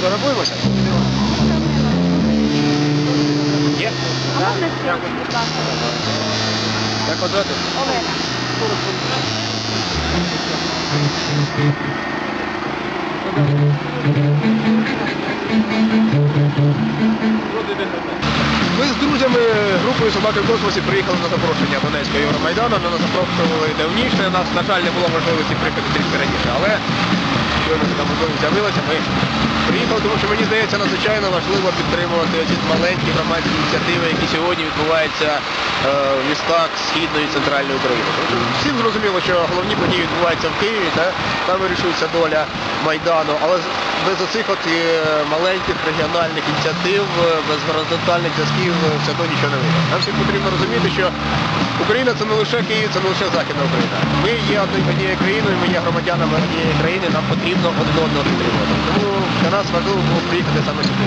Зарабуємося? Є? А можна співати, будь ласка? Як вас? Олена. Ми з друзями групою собаки в космосі приїхали на запрошення Донецького Євромайдану. Ми нас запрошували давніше. Нас, на жаль, не було можливості приїхати трішки раніше. Але щойно така можливість з'явилася, ми приїхали, тому що мені здається надзвичайно важливо підтримувати ці маленькі громадські ініціативи, які сьогодні відбуваються е, в містах Східної і Центральної України. Всім зрозуміло, що головні події відбуваються в Києві, та, там вирішується доля Майдану. Але без оцих от е, маленьких регіональних ініціатив, е, без горизонтальних зв'язків е, все одно нічого не вийде. Нам всім потрібно розуміти, що Україна це не лише Київ, це не лише Західна Україна. Ми є однією країною, ми є громадянами однієї країни, нам потрібно один одного підтримувати. Тому для нас важливо було приїхати саме сюди.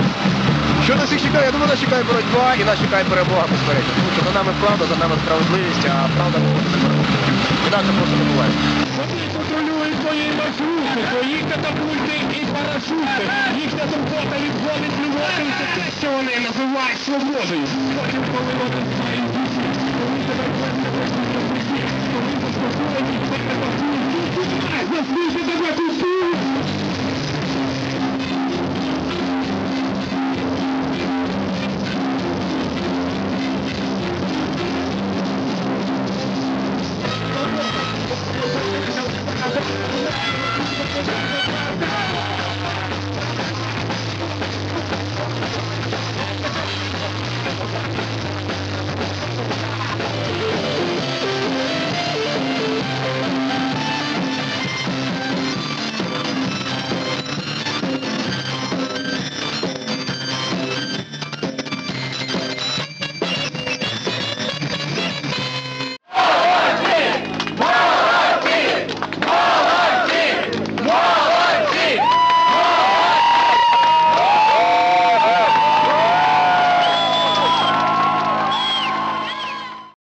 Що нас їх чекає? Я думаю, нас чекає боротьба і нас чекає перемога, безперечно. Тому що за нами правда, за нами справедливість, а правда не буде перемогти. Інакше просто не буває. Вони контролюють твої маршрути, твої катапульти і парашути. Їхня робота відводить любові, Це те, що вони називають свободою. Потім, коли вони знають вони тебе